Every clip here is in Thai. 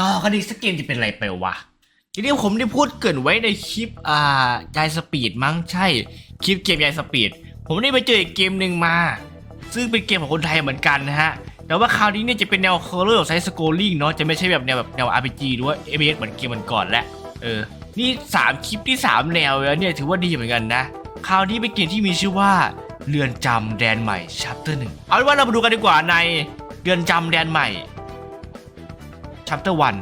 ต่อกันอีกสักเกมจะเป็นอะไรไปวะทีนี้ผมได้พูดเกินไว้ในคลิปอ่ายายสปีดมั้งใช่ คลิปเกมยายสปีด ผมได้ไปเจออีกเกมหนึ่งมา ซึ่งเป็นเกมของคนไทยเหมือนกันนะฮะ แต่ว่าคราวนี้เนี่ยจะเป็นแนวคอร์เรอร์ไซส์สโกลิ่งเนาะ จะไม่ใช่แบบแนวแบบแนว RPG หรือว่า FPS เหมือนเกมมันก่อนแหล้วเออ นี่ 3 คลิปที่ 3 แนวแล้วเนี่ยถือว่าดีเหมือนกันนะ คราวนี้เป็นเกมที่มีชื่อว่าเรือนจำแดนใหม่ชัปเตอร์หนึ่งเอาเป็นว่าเรามาดูกันดีกว่าในเรือนจำแดนใหม่ ชัปเตอร์วัน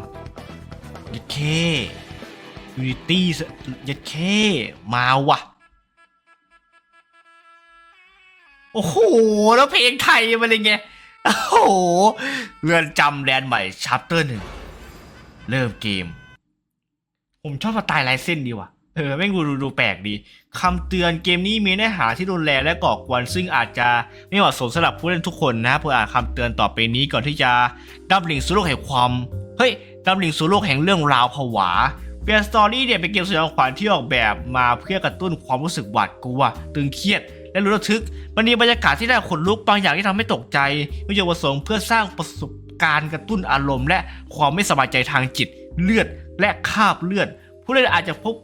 ยัดเคยูนิตี้ยัดเคมาว่ะโอ้โห แล้วเพลงไทยมันอะไง โอ้โห เรือนจำแดนใหม่ชัปเตอร์หนึ่ง เริ่มเกม ผมชอบสไตล์ลายเส้นดีว่ะ เออไม่งดูดูแปลกดีคำเตือนเกมนี้มีเนื้อหาที่รุนแรงและก่อกวนซึ่งอาจจะไม่เหมาะสมสำหรับผู้เล่นทุกคนนะเพื่ออ่านคำเตือนต่อไปนี้ก่อนที่จะดับลิงสู่โลกแห่งความเฮ้ยดับลิงสู่โลกแห่งเรื่องราวผวาเปียสตอรี่เนี่ยเป็นเกมสยองขวัญที่ออกแบบมาเพื่อกระตุ้นความรู้สึกหวาดกลัวตึงเครียดและรู้ระทึกมันมีบรรยากาศที่น่าขนลุกบางอย่างที่ทำให้ตกใจมีจุดประสงค์เพื่อสร้างประสบการณ์กระตุ้นอารมณ์ และความไม่สบายใจทางจิตเลือดและคาบเลือด ผู้เล่นอาจจะพบ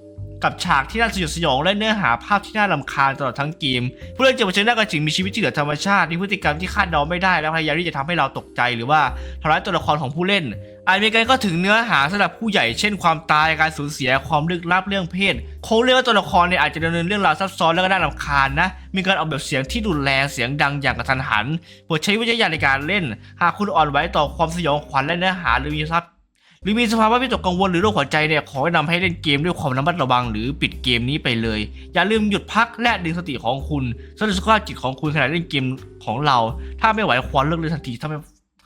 กับฉากที่น่าสยดสยองและเนื้อหาภาพที่น่ารำคาญตลอดทั้งเกมผู้เล่นจะเผชิญหน้ากับสิ่งมีชีวิตที่เหนือธรรมชาติมีพฤติกรรมที่คาดเดาไม่ได้และพยายามที่จะทำให้เราตกใจหรือว่าทำร้ายตัวละครของผู้เล่นอาจมีการก็ถึงเนื้อหาสำหรับผู้ใหญ่เช่นความตายการสูญเสียความลึกลับเรื่องเพศโครงเรื่องว่าตัวละครเนี่ยอาจจะดำเนินเรื่องราวซับซ้อนและก็น่ารำคาญนะ มีการออกแบบเสียงที่รุนแรงเสียงดังอย่างกระทันหันโปรดใช้วิจารณญาณในการเล่น หากคุณอ่อนไหวต่อความสยองขวัญและเนื้อหาหรือมีทรัพย หรือมีสภาวะวิตกกังวลหรือโรคหัวใจเนี่ยขอแนะนำให้เล่นเกมด้วยความระมัดระวังหรือปิดเกมนี้ไปเลย อย่าลืมหยุดพักและดึงสติของคุณสำหรับสุขภาพจิตของคุณขณะเล่นเกมของเรา ถ้าไม่ไหวควรเลิกเลยทันทีทำไม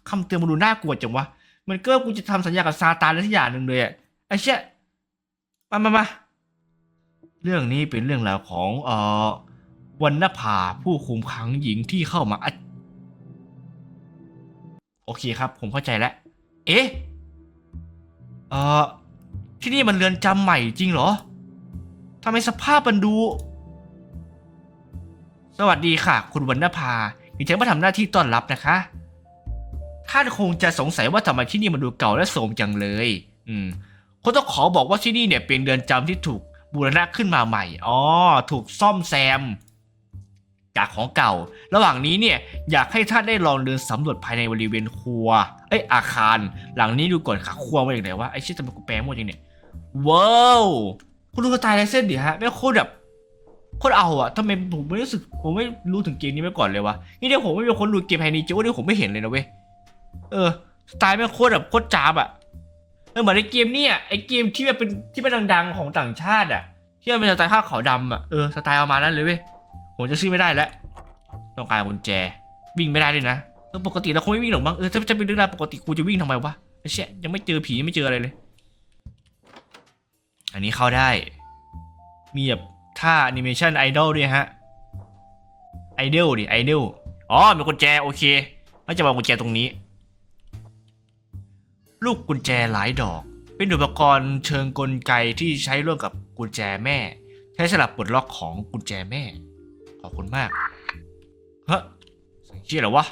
คำเตือนมันดูน่ากลัวจังวะมันก็กูจะทำสัญญากับซาตานอะไรสักอย่างหนึ่งเลยอะไอ้เชี่ยมามามาเรื่องนี้เป็นเรื่องราวของเอ่อวันนภาผู้คุมขังหญิงที่เข้ามาอโอเคครับ ผมเข้าใจแล้ว เอ๊ะ เอ่อที่นี่มันเรือนจำใหม่จริงเหรอทำไมสภาพมันดู สวัสดีค่ะ คุณวรรณภาดิฉันมาทำหน้าที่ต้อนรับนะคะท่านคงจะสงสัยว่าทำไมที่นี่มันดูเก่าและโทรมจังเลย อืมคนต้องขอบอกว่าที่นี่เนี่ยเป็นเรือนจำที่ถูกบูรณะขึ้นมาใหม่ อ๋อ ถูกซ่อมแซม จากของเก่า ระหว่างนี้เนี่ยอยากให้ท่านได้ลองเดินสำรวจภายในบริเวณครัว เอ้ยอาคาร หลังนี้ดูก่อนค่ะครัวมาอย่างไรวะไอ้ชิทำไมกูแปลหมดอย่างเนี่ยว้าวคุณดูสไตล์ลายเส้นดิฮะไม่โคตรแบบโคตรเอาอะทำไมผมไม่รู้สึกผมไม่รู้ถึงเกมนี้มาก่อนเลยวะนี่เดี๋ยวผมไม่มีคนดูเกมไฮนีจิว่านี่ผมไม่เห็นเลยนะเว้ยเออสไตล์แม่งโคตรแบบโคตรจ้าบอะเออเหมือนในเกมเนี่ยไอเกมที่แบบเป็นที่เป็นดังๆของต่างชาติอะที่มันเป็นสไตล์ผ้าขาวดำอะเออสไตล์ประมาณนั้นเลยเว้ย ผมจะซื้อไม่ได้แล้วต้องการกุญแจ วิ่งไม่ได้เลยนะเออปกติเราคงไม่วิ่งหรอกมั้งเออถ้าจะเป็นเรื่องราวปกติกูจะวิ่งทำไมวะไอ้เชี่ยยังไม่เจอผียังไม่เจออะไรเลย อันนี้เข้าได้ มีแบบท่าแอนิเมชันไอดอลด้วยฮะไอดอลดิไอดอลอ๋อมีกุญแจโอเคแล้วจะวางกุญแจตรงนี้ ลูกกุญแจหลายดอก เป็นอุปกรณ์เชิงกลไกที่ใช้ร่วมกับกุญแจแม่ ใช้สลับปลดล็อกของกุญแจแม่ อบคุณมากเฮ้ยเสียงเชี่ยเหรอวะ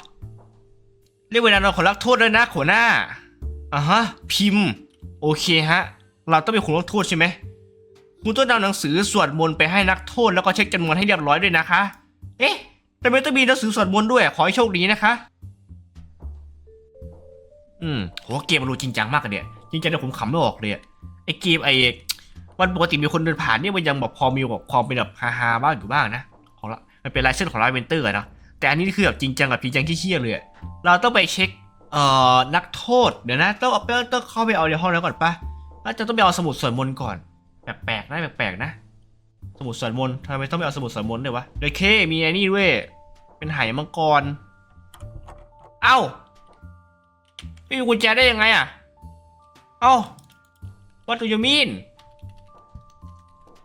เรียกเวลาเราขอรับโทษด้วยนะหัวหน้าอะฮะ พิมพ์ โอเคฮะ เราต้องเป็นคนรับโทษใช่ไหมคุณต้องนำหนังสือสวดมนต์ไปให้นักโทษแล้วก็เช็คจำนวนให้เรียบร้อยด้วยนะคะ เอ๊ะแต่ไม่ต้องมีหนังสือสวดมนต์ด้วย ขอให้โชคดีนะคะ อืมโหเกมมันดูจริงจังมากอะเนี่ยจริงจังแต่ผมขำไม่ออกเลยอะไอเกมไอวันปกติมีคนเดินผ่านเนี่ยมันยังแบบพอมีแบบความเป็นแบบฮาๆบ้างอยู่บ้างนะ มันเป็นลายเส้นของลาเวนเตอร์นะแต่อันนี้คือแบบจริงจังกับจริงจังที่เชี่ยเลยเราต้องไปเช็คเอ่อนักโทษเดี๋ยวนะต้องเอาต้องต้องเข้าไปเอาในห้องนั้นก่อนปะน่าจะต้องไปเอาสมุดสวดมนต์ก่อนแปลกๆนะแปลกๆนะ สมุดสวดมนต์ทำไมต้องไปเอาสมุดสวดมนต์ด้วยวะเดยเคมีไอ้นี่ด้วยเป็นไหมังกร เอ้าไม่มีกุญแจได้ยังไงอะ เอ้า What do you mean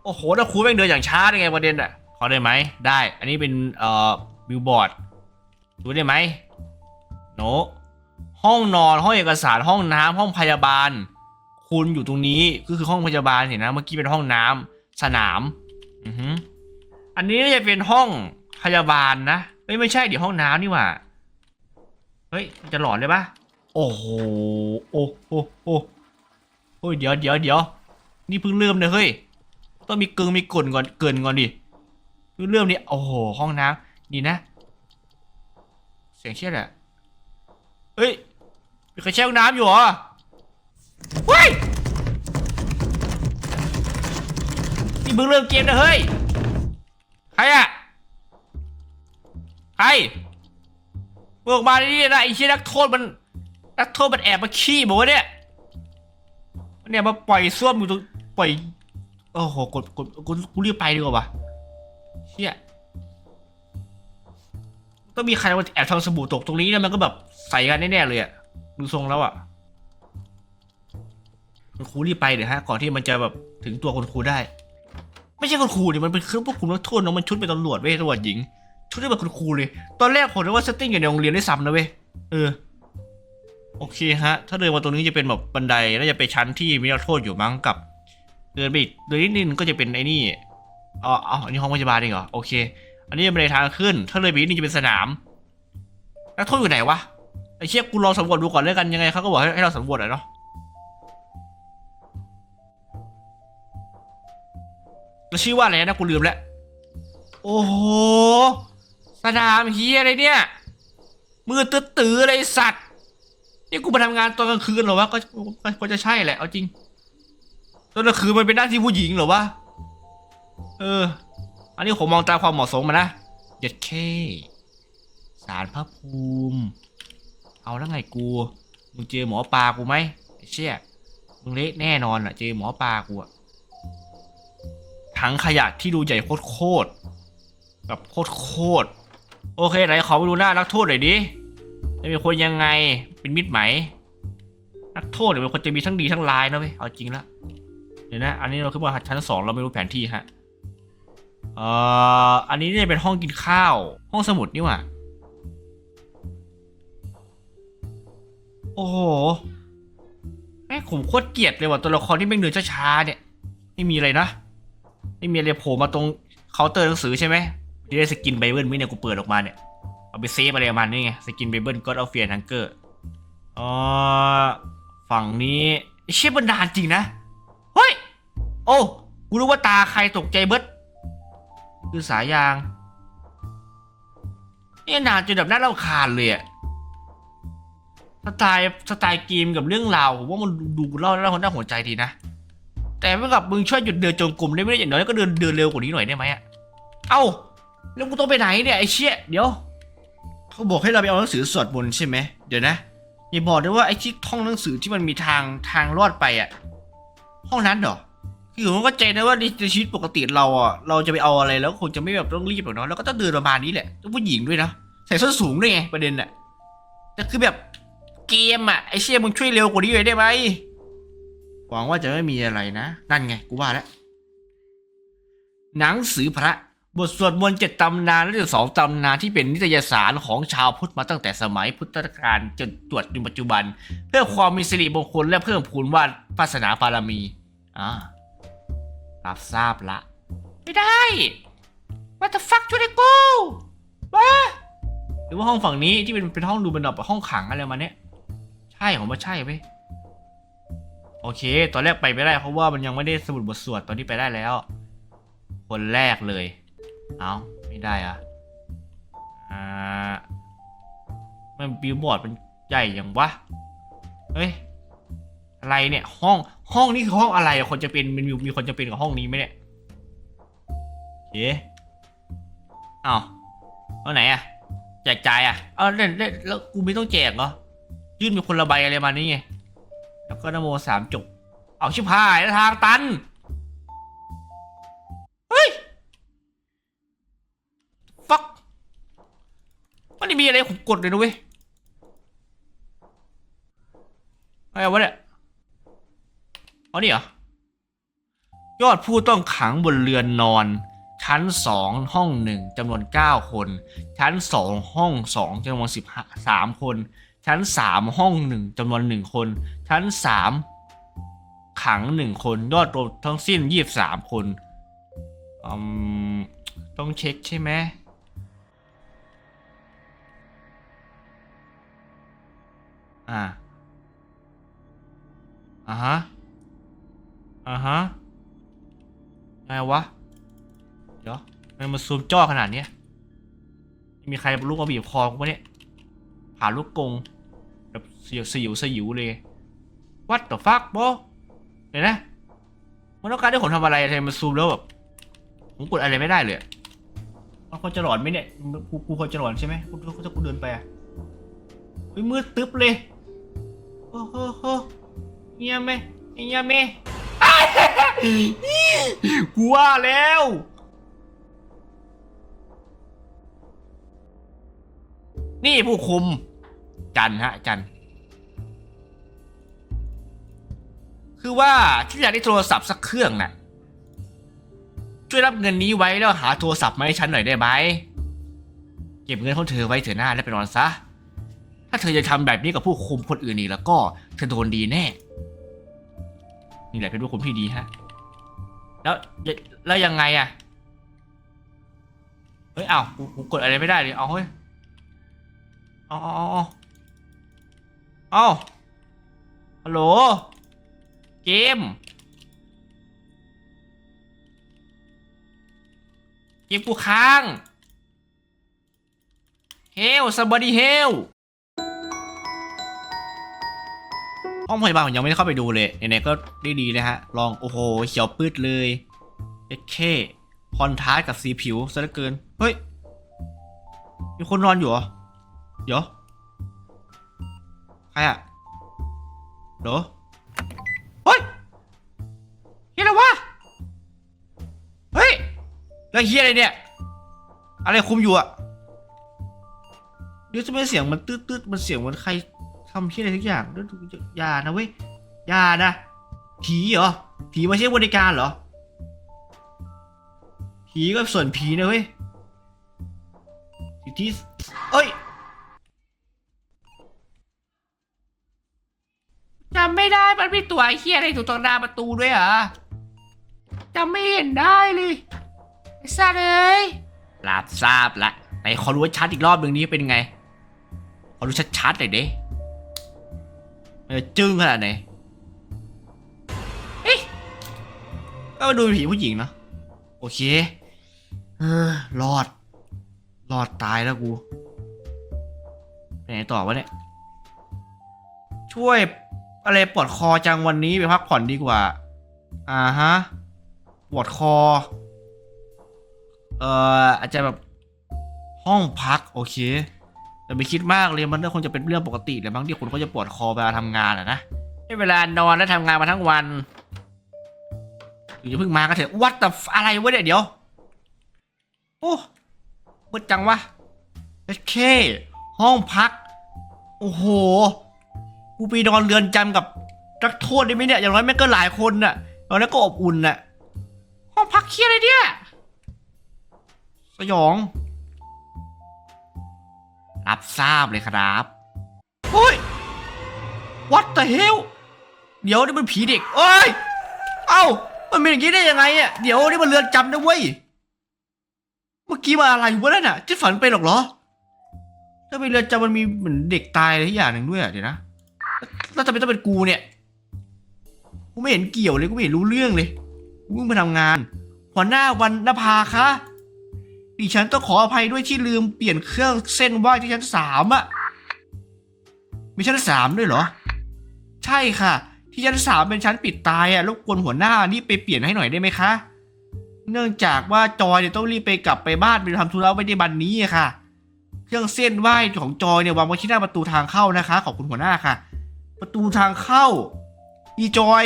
โอ้โหแล้วครูแม่งเดินอย่างช้าได้ไงประเด็นอะ ขอได้ไหมได้ อันนี้เป็นเอ่อบิลบอร์ดดูได้ไหมโนห้องนอนห้องเอกสารห้องน้ำห้องพยาบาล คุณอยู่ตรงนี้ก็คือห้องพยาบาลเห็นนะเมื่อกี้เป็นห้องน้ำสนามอือฮึอันนี้จะเป็นห้องพยาบาลนะเอ้ยไม่ใช่เดี๋ยวห้องน้ำนี่หว่าเฮ้ยจะหลอนเลยปะโอ้โหโอ้โหโอ้โอ้ยเดี๋ยวเดี๋ยวเดี๋ยวนี่เพิ่งเริ่มเลยเฮ้ยต้องมีเกิงมีกลนก่อนเกินก่อนดิ เพิ่งเริ่มนี่โอ้โหห้องน้ำดีนะ เสียงเชี่ยแหละเฮ้ยมีใครแช่ห้องน้ำอยู่เหรอเฮ้ยนี่เพิ่งเริ่มเกมนะเฮ้ยใครอะใครเมื่ออกมานี่นะไอ้เชี่ยนักโทษมันนักโทษมันแอบมาขี้บอกว่าเนี่ยมันเนี่ยมาปล่อยส้วมอยู่ตรงปล่อยโอ้โหกดกดกูรีบไปดีกว่าวะ เชี่ยต้องมีใครมาแอบทำสบู่ตกตรงนี้นะมันก็แบบใส่กันแน่ๆเลยอะดูทรงแล้วอะคุณครูรีบไปเดี๋ยวฮะก่อนที่มันจะแบบถึงตัวคุณครูได้ ไม่ใช่คุณครูดิมันเป็นเครื่องพวกคุมนักโทษเนอะมันชุดเป็นตำรวจเว้ยตำรวจหญิง ชุดที่แบบคุณครูเลย ตอนแรกผมนึกว่าเซตติ้งอยู่ในโรงเรียนได้ซ้ำนะเว้ยเออโอเคฮะ ถ้าเดินมาตรงนี้จะเป็นแบบบันไดแล้วจะไปชั้นที่มีนักโทษอยู่มั้งกับ เดินไปอีกเดินนิดนึงก็จะเป็นไอ้นี่ อ๋ออ๋ออันนี้ห้องพยาบาลเองเหรอ โอเค อันนี้เป็นทางขึ้น ถ้าเลยไปนิดนึงจะเป็นสนาม นักโทษอยู่ไหนวะ ไอ้เชี่ยกูลองสำรวจดูก่อนแล้วกันยังไงเขาก็บอกให้เราสำรวจหน่อยเนาะแล้วชื่อว่าอะไรนะกูลืมแล้ว โอ้โห สนามเฮียอะไรเนี่ย มือตื้อๆเลยไอ้สัตว์ นี่กูมาทำงานตอนกลางคืนเหรอวะก็ก็ก็จะใช่แหละ เอาจริง ตอนกลางคืนมันเป็นหน้าที่ผู้หญิงเหรอวะ เออ อันนี้ผมมองตามความเหมาะสมมานะเจ็ดเคสารพระภูมิ เอาแล้วไงกู มึงเจอหมอปลากูไหมไอ้เชี่ย มึงเละแน่นอนอะ เจอหมอปลากูอะถังขยะที่ดูใหญ่โคตรๆแบบโคตรๆโอเคไหนขอไปดูหน้านักโทษหน่อยดิจะเป็นคนยังไงเป็นมิตรไหม นักโทษเนี่ยเป็นคนจะมีทั้งดีทั้งร้ายนะเว้ยเอาจริงละเดี๋ยวนะ อันนี้เราขึ้นมาชั้นสองเราไม่รู้แผนที่ฮะ อ่ออันนี้เนี่ยเป็นห้องกินข้าว ห้องสมุดนี่หว่า โอ้โห แม่งผมโคตรเกลียดเลยว่ะตัวละครที่แม่งเดินช้าๆเนี่ย ไม่มีอะไรนะ ไม่มีอะไรโผล่มาตรงเคาน์เตอร์หนังสือใช่ไหมที่ได้สกินไบเบิลมิเนี่ยกูเปิดออกมาเนี่ย เอาไปเซฟอะไรประมาณนี้ไง สกินไบเบิลก็ออฟเฟียนังเกอร์อ๋อฝั่งนี้เชี่ยมันนานจริงนะ เฮ้ย โอ้ กูรู้ว่าตาใครตกใจเบิด คือสายยาง นี่นานจนแบบน่ารำคาญเลยอะสไตล์สไตล์เกมกับเรื่องราวผมว่ามันดูเล่าแล้วคน่าหัวใจดีนะ แต่เมื่อกับมึงช่วยหยุดเดินจงกรมได้ไหมอย่างน้อยก็เดินเดินเร็วกว่านี้หน่อยได้ไหมอะเอ้าแล้วกูต้องไปไหนเนี่ยไอ้เชี่ยเดี๋ยวเขาบอกให้เราไปเอาหนังสือสวดมนต์ใช่ไหมเดี๋ยวนะอย่าบอกด้วยว่าไอ้ที่ท่องหนังสือที่มันมีทางทางรอดไปอะห้องนั้นเหรอ คือผมก็ใจนะว่าในชีวิตปกติเราอะเราจะไปเอาอะไรแล้วคงจะไม่แบบต้องรีบหรอกเนาะแล้วก็ต้องเดินประมาณนี้แหละต้องผู้หญิงด้วยนะใส่ส้นสูงด้วยไงประเด็นอะแต่คือแบบเกมอะไอ้เชี่ยมึงช่วยเร็วกว่านี้หน่อยได้ไหมหวังว่าจะไม่มีอะไรนะนั่นไงกูว่าแล้วหนังสือพระบทสวดมนต์เจ็ดตำนานและสองตำนานที่เป็นนิตยสารของชาวพุทธมาตั้งแต่สมัยพุทธกาลจนตรวจจนปัจจุบัน เพื่อความมีสิริมงคลและเพิ่มพูนว่าศาสนาบารมีอ่า รับทราบละ ไม่ได้ What the fuck ช่วยได้กูว้าหรือว่าห้องฝั่งนี้ที่เป็นเป็นห้องดูเป็นแบบห้องขังอะไรมาเนี้ยใช่ผมว่าใช่ไหมโอเค ตอนแรกไปไม่ได้เพราะว่ามันยังไม่ได้สมุดบทสวดตอนนี้ไปได้แล้ว คนแรกเลย เอาไม่ได้อะอ่ามันบิลบอร์ดมันใหญ่อย่างวะ เฮ้ย อะไรเนี่ยห้องห้องนี่คือห้องอะไรคนจะเป็นมันมีมีคนจะเป็นกับห้องนี้ไหมเนี่ยเอ๊ะอ้าวเอาไหนอะแจกจ่ายอะเอาเล่นเล่นแล้วกูไม่ต้องแจกเหรอยื่นมีคนละใบอะไรมานี่ไงแล้วก็นโมสามจบ เอาชิบหายแล้วทางตันเฮ้ยฟักมันไม่มีอะไรผมกดเลยนะเว้ยอะไรวะเนี่ย เอานี่เหรอ ยอดผู้ต้องขังบนเรือนนอน ชั้นสองห้องหนึ่งจำนวนเก้าคน ชั้นสองห้องสองจำนวนสิบสามคน ชั้นสามห้องหนึ่งจำนวนหนึ่งคน ชั้นสามขังหนึ่งคน ยอดรวมทั้งสิ้นยี่สามคนต้องเช็คใช่ไหมอ่าอ่าฮะ อ่าฮะไงวะ เดี๋ยวทำไมันมาซูมจ้อขนาดเนี้ยมีใครลูกมาบีบคอกูปะเนี่ยผ่านลูกกงแบบเสียวสยิวสยิวเลย What the fuck โบเดี๋ยนะ มันต้องการให้ผมทำอะไรทำไมมันซูมแล้วแบบผมกดอะไรไม่ได้เลยมันควรจะหลอนไหมเนี่ยกูกูควรจะหลอนใช่ไหมกูกูจะกูเดินไปอุ้ยมืดตึ๊บเลยโอ้โหเงียบไหมเงียบไหม กูว่าแล้ว นี่ผู้คุม จันฮะ จัน คือว่าที่อยากได้โทรศัพท์สักเครื่องน่ะ ช่วยรับเงินนี้ไว้แล้วหาโทรศัพท์มาให้ฉันหน่อยได้ไหมเก็บเงินของเธอไว้เถอะหน้าแล้วไปนอนซะ ถ้าเธอจะทำแบบนี้กับผู้คุมคนอื่นอีกแล้วก็เธอโดนดีแน่ นี่แหละเป็นผู้คุมที่ดีฮะ แล้วแล้วยังไงอะเฮ้ยอ้าวกูกดอะไรไม่ได้เลยเอาเฮ้ยเอาเอาเอาเอาเอาฮัลโหล เกม เกมกูค้าง เฮลสบอดี้เฮล ห้องพยาบาลผมยังไม่ได้เข้าไปดูเลยไหนๆก็ได้ดีนะฮะ ลองโอ้โหเขียวปื้ดเลยเอเคคอนทราสกับสีผิวซะเหลือเกิน เฮ้ย มีคนนอนอยู่เหรอ เดี๋ยว ใครอะเหรอเฮ้ยเฮียอะไรวะ เฮ้ย แล้วเฮียอะไรเนี่ย อะไรคุมอยู่อะเดี๋ยวจะไม่เสียงมันตืดตืดๆมันเสียงเหมันใคร ทำเฮียอะไรทุกอย่างดี๋ยวอย่านะเว้ยอย่านะ ผีเหรอ ผีมาใช้บริการเหรอ ผีก็ส่วนผีนะเว้ยสิทธิเอ้ยจำไม่ได้มันมีตัวไอ้เฮียอะไรอยู่ตรงหน้าประตูด้วยเหรอจำไม่เห็นได้เลยไอ้สัตว์เอ้ยลาบทราบละไหนขอรู้ชัดอีกรอบหนึ่งนี้เป็นไง ขอรู้ชัดๆหน่อยดิ มันจะจึ้งขนาดไหน เอ๊ะก็มาดูผีผู้หญิงเนอะโอเค เออรอด รอดตายแล้วกูไปไหนต่อวะเนี่ย ช่วยอะไรปวดคอจังวันนี้ไปพักผ่อนดีกว่า อ่าฮะ ปวดคอ เอ่ออาจจะแบบห้องพัก โอเค แต่ไม่คิดมากเลยมันก็คงจะเป็นเรื่องปกติแหละบางที่คนเขาจะปวดคอเวลาทำงานอะนะให้เวลานอนและทำงานมาทั้งวันอย่าเพิ่งมาก็เถอะวัดแต่อะไรวะเนี่ยเดี๋ยวโอ้มืดจังวะโอเค ห้องพัก โอ้โห กูไปนอนเรือนจำกับนักโทษได้ไหมเนี่ย อย่างน้อยแม่ก็หลายคนน่ะนอนแล้วก็อบอุ่นน่ะ ห้องพักเคียอะไรเนี่ย สยอง รับทราบเลยครับเฮ้ย what the hell เดี๋ยวนี่มันผีเด็กเอ้ย เอ้า มันเป็นอย่างนี้ได้ยังไงอะเดี๋ยวนี่มันเรือนจำนะเว้ย เมื่อกี้มาอะไรวะนั่นน่ะที่ฝันไปหรอกเหรอ ถ้าไปเรือนจำมันมีเหมือนเด็กตายอะไรที่อย่างหนึ่งด้วยอะเดี๋ยวนะแล้วทำไมต้องเป็นกูเนี่ย กูไม่เห็นเกี่ยวเลย กูไม่เห็นรู้เรื่องเลย กูเพิ่งมาทำงาน หัวหน้าวันนภาคะ ดิฉันต้องขออภัยด้วยที่ลืมเปลี่ยนเครื่องเส้นไหว้ที่ชั้นสามอะมีชั้นสามด้วยเหรอ ใช่ค่ะ ที่ชั้นสามเป็นชั้นปิดตายอะรบกวนหัวหน้านี่ไปเปลี่ยนให้หน่อยได้ไหมคะ เนื่องจากว่าจอยเนี่ยต้องรีบไปกลับไปบ้านไปทำธุระไว้ในบันนี้ค่ะ เครื่องเส้นไหว้ของจอยเนี่ยวางไว้ที่หน้าประตูทางเข้านะคะ ขอบคุณหัวหน้าค่ะ ประตูทางเข้า อีจอย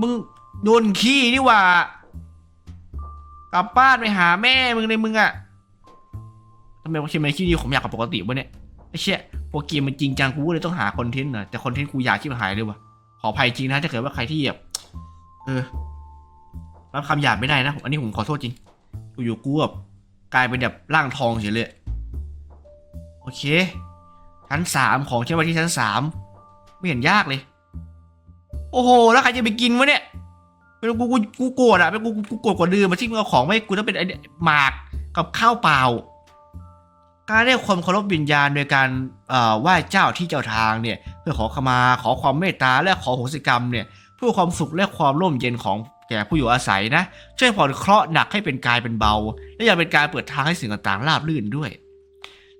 มึงโดนขี้นี่ว่า กลับบ้านไปหาแม่มึงเลยมึงอะทำไมวะเชียร์มันขี้ดีผมอยากกับปกติวะเนี่ยไอ้เชี่ยโปรเกมมันจริงจังกูเลยต้องหาคอนเทนต์นะแต่คอนเทนต์กูอยากชิบหายเลยวะขออภัยจริงนะถ้าเกิดว่าใครที่แบบเออรับคำหยาบไม่ได้นะอันนี้ผมขอโทษจริงกูอยู่กูแบบกลายเป็นแบบร่างทองเฉยเลยโอเค ชั้นสามของเชื่อว่าที่ชั้นสามไม่เห็นยากเลย โอ้โห แล้วใครจะไปกินวะเนี่ย เป็นกูกูกูโกรธอะเป็นกูกูกูโกรธกว่าเดิมมาที่มึงเอาของไม่กูต้องเป็นไอ้เนี่ยหมากกับข้าวเปล่า การเรียกความเคารพวิญญาณโดยการเอ่อไหว้เจ้าที่เจ้าทางเนี่ย เพื่อขอขมาขอความเมตตาและขอโหสิกรรมเนี่ยเพื่อความสุขและความร่มเย็นของแก่ผู้อยู่อาศัยนะ ช่วยผ่อนเคราะห์หนักให้เป็นกายเป็นเบา และยังเป็นการเปิดทางให้สิ่งต่างๆราบรื่นด้วย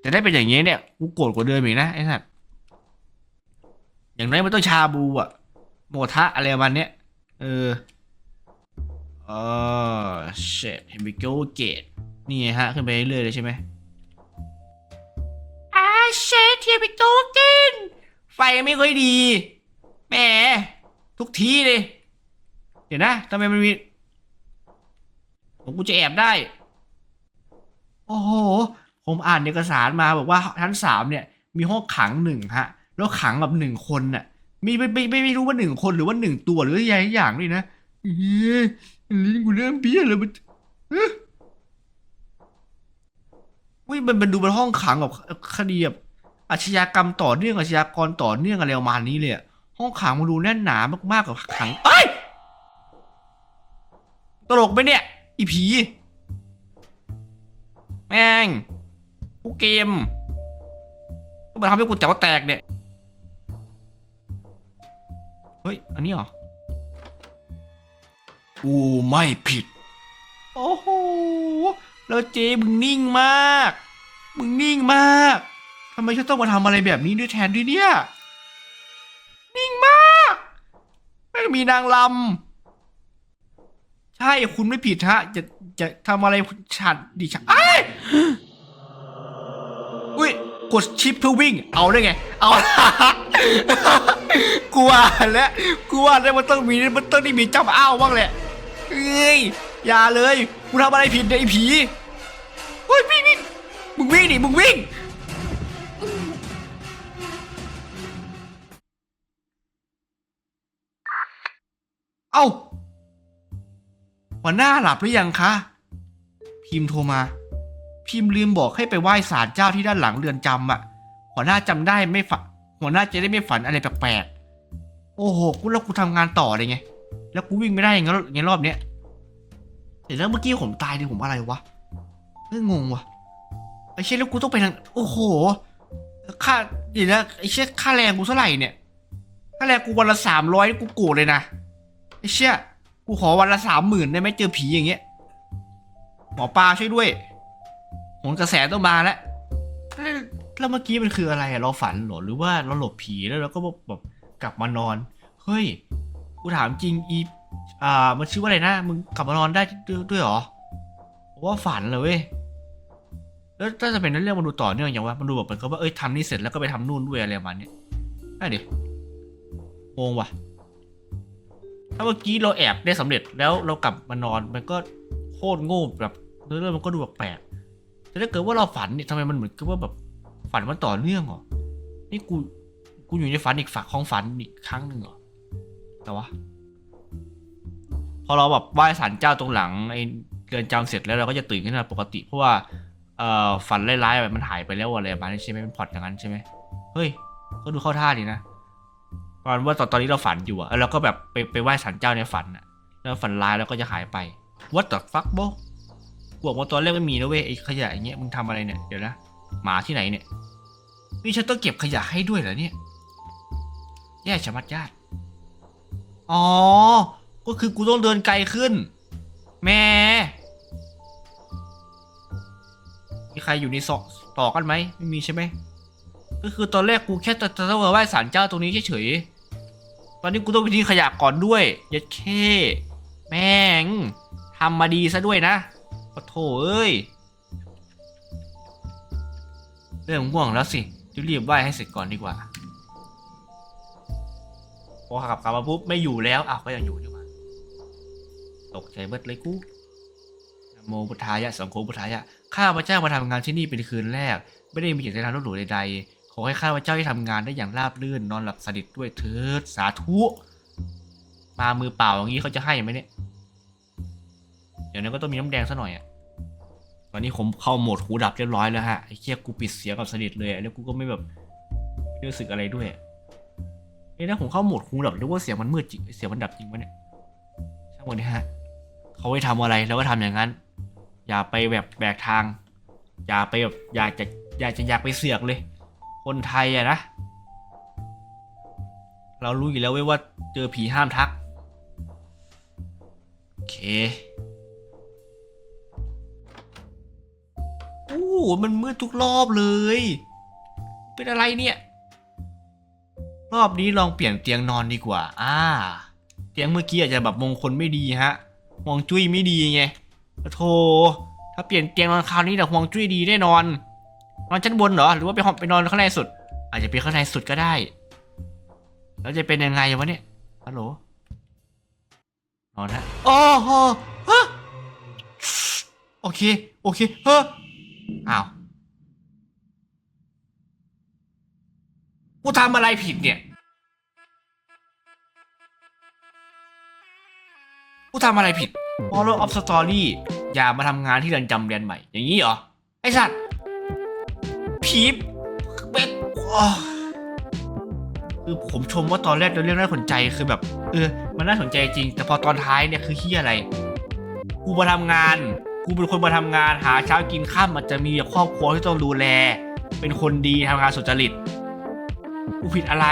แต่ได้เป็นอย่างนี้เนี่ยกูโกรธกว่าเดิมอีกนะไอ้สัสอย่างน้อยมันต้องชาบูอะโมทะอะไรมาณเนี้ยเออ เออ shit here we go gate นี่ไงฮะ ขึ้นไปเรื่อยๆเลยใช่ไหมอ่า shit here we go again ไฟไม่ค่อยดี แหม ทุกทีเลย เดี๋ยวนะทำไมมันมีผมกูจะแอบได้ โอ้โห ผมอ่านเอกสารมาบอกว่าชั้นสามเนี่ย มีห้องขังหนึ่งฮะ แล้วขังแบบหนึ่งคนน่ะ มีไม่ไม่ไม่ไม่รู้ว่าหนึ่งคนหรือว่าหนึ่งตัวหรืออะไรอย่างนี่นะ ลิ้นกูเริ่มเบี้ยเลยมันเอ้ยอุ้ยมันมันดูเป็นห้องขังแบบคดีแบบอาชญากรรมต่อเนื่องอาชญากรต่อเนื่องอะไรประมาณนี้เลยอะห้องขังมันดูแน่นหนามากๆกับขังเอ้ยตลกไหมเนี่ย อีผี แม่งกูเกมก็มาทำให้กูแต๋วแตกเนี่ย เฮ้ย อันนี้เหรอ กูไม่ผิด โอ้โห แล้วเจมึงนิ่งมาก มึงนิ่งมากทำไมฉันต้องมาทำอะไรแบบนี้ด้วยแทนด้วยเนี่ย นิ่งมากไม่งมีนางลำ ใช่คุณไม่ผิดฮะ จะจะทำอะไรฉันดิฉันไอ้อุ้ยกดชิปเพื่อวิ่ง เอาได้ไง เอากลัวแล้วกลัวแล้วมันต้องมีมันต้องได้มีจ้ำอ้าวบ้างแหละ เอ้ยอย่าเลยกูทำอะไรผิดเนี่ยไอ้ผีเฮ้ยวิ่งวิ่งมึงวิ่งดิมึงวิ่งเอ้าหัวหน้าหลับหรือยังคะ พิมพ์โทรมา พิมพ์ลืมบอกให้ไปไหว้ศาลเจ้าที่ด้านหลังเรือนจำอะหัวหน้าจำได้ไม่ฝันหัวหน้าจะได้ไม่ฝันอะไรแปลกๆโอ้โหกูแล้วกูทำงานต่อเลยไง แล้วกูวิ่งไม่ได้อย่างงั้นอย่างงั้นรอบเนี้ย เดี๋ยวแล้วเมื่อกี้ผมตายเนี่ยผมอะไรวะเฮ้ยงงวะไอ้เชี่ยแล้วกูต้องไปทางโอ้โหค่าเดี๋ยวนะไอ้เชี่ยค่าแรงกูเท่าไหร่เนี่ยค่าแรงกูวันละสามร้อยกูโกรธเลยนะไอ้เชี่ยกูขอวันละสามหมื่นได้ไหมเจอผีอย่างเงี้ยหมอปลาช่วยด้วยหนกระแสต้องมาแล้วแล้วเมื่อกี้มันคืออะไรอะเราฝันเหรอหรือว่าเราหลบผีแล้วเราก็แบบกลับมานอน เฮ้ย กูถามจริงอี อ่า มันชื่อว่าอะไรนะ มึงกลับมานอนได้ด้วยวยหรอว่าฝันเลยเว้ย แล้วถ้าจะเป็นเรื่องมันดูต่อเนื่องอย่างว่ามันดูแบบเหมือนกับว่าเอ้ยทำนี่เสร็จแล้วก็ไปทำนู่นด้วยอะไรประมาณนี้ได้ดิงงว่ะ ถ้าเมื่อกี้เราแอบได้สำเร็จแล้วเรากลับมานอนมันก็โคตรโง่แบบเรื่องมันก็ดูแปลกแต่ถ้าเกิดว่าเราฝันเนี่ยทำไมมันเหมือนกับว่าแบบฝันมันต่อเนื่องหรอ นี่กู กูอยู่ในฝันอีกฝักของฝันอีกครั้งหนึ่งเหรอ แต่ว่า อเราแบบไหว้ศาลเจ้าตรงหลังไอ้เรือนจำเสร็จแล้วเราก็จะตื่นขึ้นมาปกติเพราะว่าเอ่อฝันร้ายๆแบบมันหายไปแล้วอะไรประมาณนี้ใช่ไหมเป็นพล็อตอย่างนั้นใช่ไหมเฮ้ยก็ดูเข้าท่าดีนะตอนว่าตอนตอนนี้เราฝันอยู่อะแล้วเราก็แบบไปไปไหว้ศาลเจ้าในฝันอะแล้วฝันร้ายแล้วก็จะหายไป What the fuck โบกูบอกว่าตอนแรกไม่มีนะเว้ยไอ้ขยะอย่างเงี้ยมึงทำอะไรเนี่ยเดี๋ยวนะหมาที่ไหนเนี่ยนี่ฉันต้องเก็บขยะให้ด้วยเหรอเนี่ยแย่ชะมัดญาติอ๋อ ก็คือกูต้องเดินไกลขึ้น แม่มีใครอยู่ในซอกต่อกันไหมไม่มีใช่ไหมก็คือตอนแรกกูแค่จะจะต้องมาไหว้ศาลเจ้าตรงนี้เฉยๆตอนนี้กูต้องไปทิ้งขยะก่อนด้วยยัดเคแม่งทำมาดีซะด้วยนะปะโถเอ้ยเริ่มง่วงแล้วสิจะรีบไหว้ให้เสร็จก่อนดีกว่าพอขับกลับมาปุ๊บไม่อยู่แล้วอ้าวก็ยังอยู่ดีกว่ ตกใจเบิดเลยกูนโมพุทธายะสังโฆพุทธายะ ข้าพเจ้ามาทำงานที่นี่เป็นคืนแรก ไม่ได้มีเจตนาลบหลู่ใดๆ ขอให้ข้าพเจ้าได้ทำงานได้อย่างราบรื่น นอนหลับสนิทด้วยเถิดสาธุ มามือเปล่าอย่างนี้เขาจะให้ไหมเนี่ยเดี๋ยวนั้นก็ต้องมีน้ำแดงซะหน่อยอะตอนนี้ผมเข้าโหมดหูดับเรียบร้อยแล้วฮะ ไอ้เคียกูปิดเสียงกับสนิทเลย แล้วกูก็ไม่แบบไม่รู้สึกอะไรด้วยเอ้ยนะผมเข้าโหมดหูดับหรือว่าเสียงมันมืดจริงเสียงมันดับจริงวะเนี่ยช่างมันดิฮะ เขาให้ทำอะไรแล้วก็ทำอย่างนั้น อย่าไปแบบแบกทาง อย่าไปแบบอยากจะอยากจะอยากไปเสือกเลย คนไทยอะนะ เรารู้อยู่แล้วเว้ยว่าเจอผีห้ามทัก โอเคโอ้มันมืดทุกรอบเลย เป็นอะไรเนี่ยรอบนี้ลองเปลี่ยนเตียงนอนดีกว่า อ่า เตียงเมื่อกี้อาจจะแบบมงคลไม่ดีฮะ ฮวงจุ้ยไม่ดีไงโธ่ถ้าเปลี่ยนเตียงนอนคราวนี้แต่ฮวงจุ้ยดีแน่นอนนอนชั้นบนเหรอหรือว่าไปห้องไปนอนข้างในสุด อาจจะเป็นข้างในสุดก็ได้ แล้วจะเป็นยังไงวะเนี่ยฮัลโหลนอนฮะโอ้โหฮะโอเค โอเคเฮ้ออ้าวกูทำอะไรผิดเนี่ย ทำอะไรผิด Follow of Story อย่ามาทำงานที่เรือนจำเรียนใหม่ อย่างนี้เหรอ ไอสัตว์ผีเป็คือผมชมว่าตอนแรกเรื่องน่าสนใจคือแบบ เออ มันน่าสนใจจริง แต่พอตอนท้ายเนี่ยคือเฮียอะไร กูมาทำงาน กูเป็นคนมาทำงานหาเช้ากินข้ามมันจะมีครอบครัวที่ต้องดูแล เป็นคนดีทำงานสุจริต กูผิดอะไร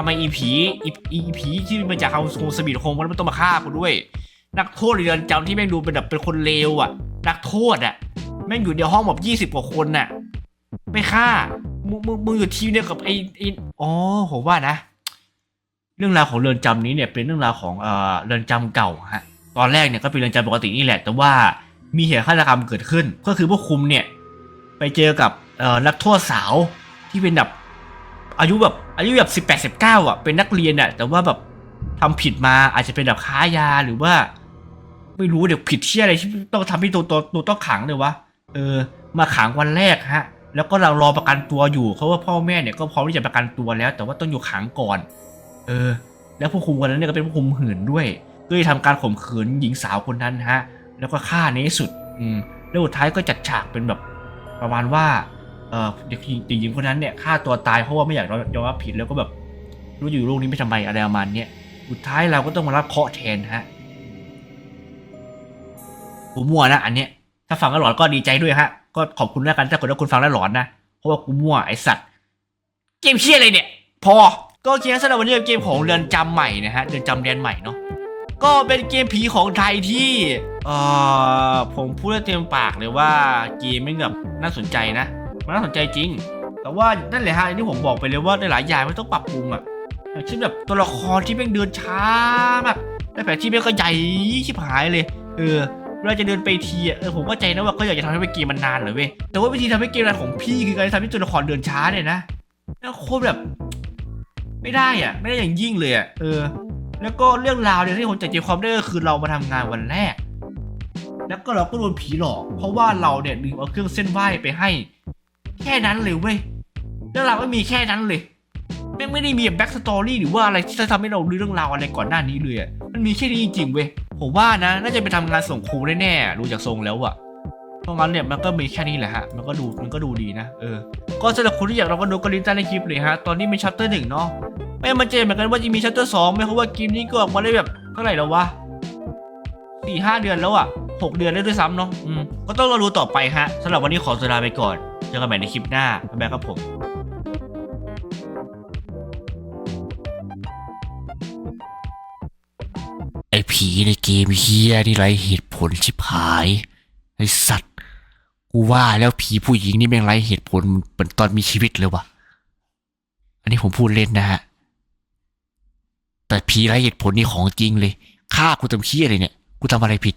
ทำไมอีผีอีอีผีที่มาจากคงสบีดคงมันต้องมาฆ่ากูด้วย นักโทษเรือนจำที่แม่งดูเป็นแบบเป็นคนเลวอะ นักโทษอะแม่งอยู่ในห้องแบบยี่สิบกว่าคนน่ะ ไม่ฆ่ามึงมึงมึงอยู่ทีมเดียวกับไอ้ไอ้อ๋อผมว่านะ เรื่องราวของเรือนจำนี้เนี่ยเป็นเรื่องราวของเอ่อเรือนจำเก่าฮะตอนแรกเนี่ยก็เป็นเรือนจำปกตินี่แหละ แต่ว่ามีเหตุฆาตกรรมเกิดขึ้น ก็คือพวกคุมเนี่ย ไปเจอกับเอ่อนักโทษสาวที่เป็นแบบอายุแบบ อายุแบบสิบแปดสิบเก้าอะเป็นนักเรียนอะ แต่ว่าแบบทำผิดมาอาจจะเป็นแบบค้ายาหรือว่า ไม่รู้เดี๋ยวผิดที่อะไรที่ต้องทำให้ตัวตัวตัวต้องขังเลยวะเออ มาขังวันแรกฮะ แล้วก็เรารอประกันตัวอยู่เพราะว่าพ่อแม่เนี่ยก็พร้อมที่จะประกันตัวแล้ว แต่ว่าต้องอยู่ขังก่อน เออ แล้วผู้คุมคนนั้นเนี่ยก็เป็นผู้คุมหื่นด้วยก็เลยทำการข่มขืนหญิงสาวคนนั้นฮะ แล้วก็ฆ่าในที่สุด อืมแล้วสุดท้ายก็จัดฉากเป็นแบบประมาณว่า เอ่อเด็กหญิงคนนั้นเนี่ยฆ่าตัวตายเพราะว่าไม่อยากยอมรับผิดแล้วก็แบบรู้อยู่โลกนี้ไม่ทำไมอะไรประมาณเนี้ยสุดท้ายเราก็ต้องมารับเคราะห์แทนฮะกูมั่วนะอันเนี้ย ถ้าฟังแล้วหลอนก็ดีใจด้วยฮะ ก็ขอบคุณแล้วกันถ้าเกิดว่าคุณฟังแล้วหลอนนะ เพราะว่ากูมั่วไอสัตว์ เกมเชี่ยอะไรเนี่ย พอ ก็เกมสำหรับวันนี้เป็นเกมของเรือนจำใหม่นะฮะ เรือนจำเรียนใหม่เนาะ ก็เป็นเกมผีของไทยที่เออผมพูดได้เต็มปากเลยว่าเกมไม่แบบน่าสนใจนะ มันน่าสนใจจริง แต่ว่านั่นแหละฮะอย่างที่ผมบอกไปเลยว่าในหลายอย่างไม่ต้องปรับปรุงอะอย่างเช่นแบบตัวละครที่แม่งเดินช้ามากและแบบที่แม่งก็ใหญ่ชิบหายเลย เออเวลาจะเดินไปทีอะเออผมก็ใจนะว่าเขาอยากจะทำให้เกมมันนานเหรอเว้ยแต่ว่าวิธีทำให้เกมนานของพี่คือการทำให้ตัวละครเดินช้าเนี่ยนะแล้วโคตรแบบ ไม่ได้อะ ไม่ได้อย่างยิ่งเลยอะเออ แล้วก็เรื่องราวเนี่ยที่ผมจับใจความได้ก็คือเรามาทำงานวันแรก แล้วก็เราก็โดนผีหลอก เพราะว่าเราเนี่ยลืมเอาเครื่องเส้นไหว้ไปให้ แค่นั้นเลยเว้ยเรื่องราวไม่มีแค่นั้นเลยแม่งไม่ได้มีแบ็กสตอรี่หรือว่าอะไรที่จะทำให้เรารู้เรื่องราวอะไรก่อนหน้านี้เลยอะมันมีแค่นี้จริงๆเว้ยผมว่านะน่าจะไปทำงานส่งครูแน่ๆดูจากทรงแล้วอะเพราะงั้นเนี่ยมันก็มีแค่นี้แหละฮะมันก็ดูมันก็ดูดีนะเออก็สำหรับคนที่อยากลองก็ดูก็ลิงก์ใต้ในคลิปเลยฮะตอนนี้มีชัปเตอร์หนึ่งเนาะไม่มันเจนเหมือนกันว่าจะมีชัปเตอร์สองไหมเพราะว่าเกมนี้ก็ออกมาได้แบบเท่าไหร่แล้ววะสี่ห้าเดือนแล้วอะหกเดือนแล้ด้วยซ้ำเนาะอืมก็ต้องรอดูต่อไปฮะสำหรับวันนี้ขอตัวลาไปก่อน เจอกันใหม่ในคลิปหน้าบ๊ายบายครับผมไอ้ผีในเกมเฮียนี่ไรเหตุผลชิบหายไอ้สัตว์ กูว่าแล้วผีผู้หญิงนี่แม่งไรเหตุผลเหมือนตอนมีชีวิตเลยวะอันนี้ผมพูดเล่นนะฮะ แต่ผีไรเหตุผลนี่ของจริงเลยฆ่ากูทำเฮียอะไรเนี่ย กูทำอะไรผิด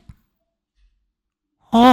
โอ้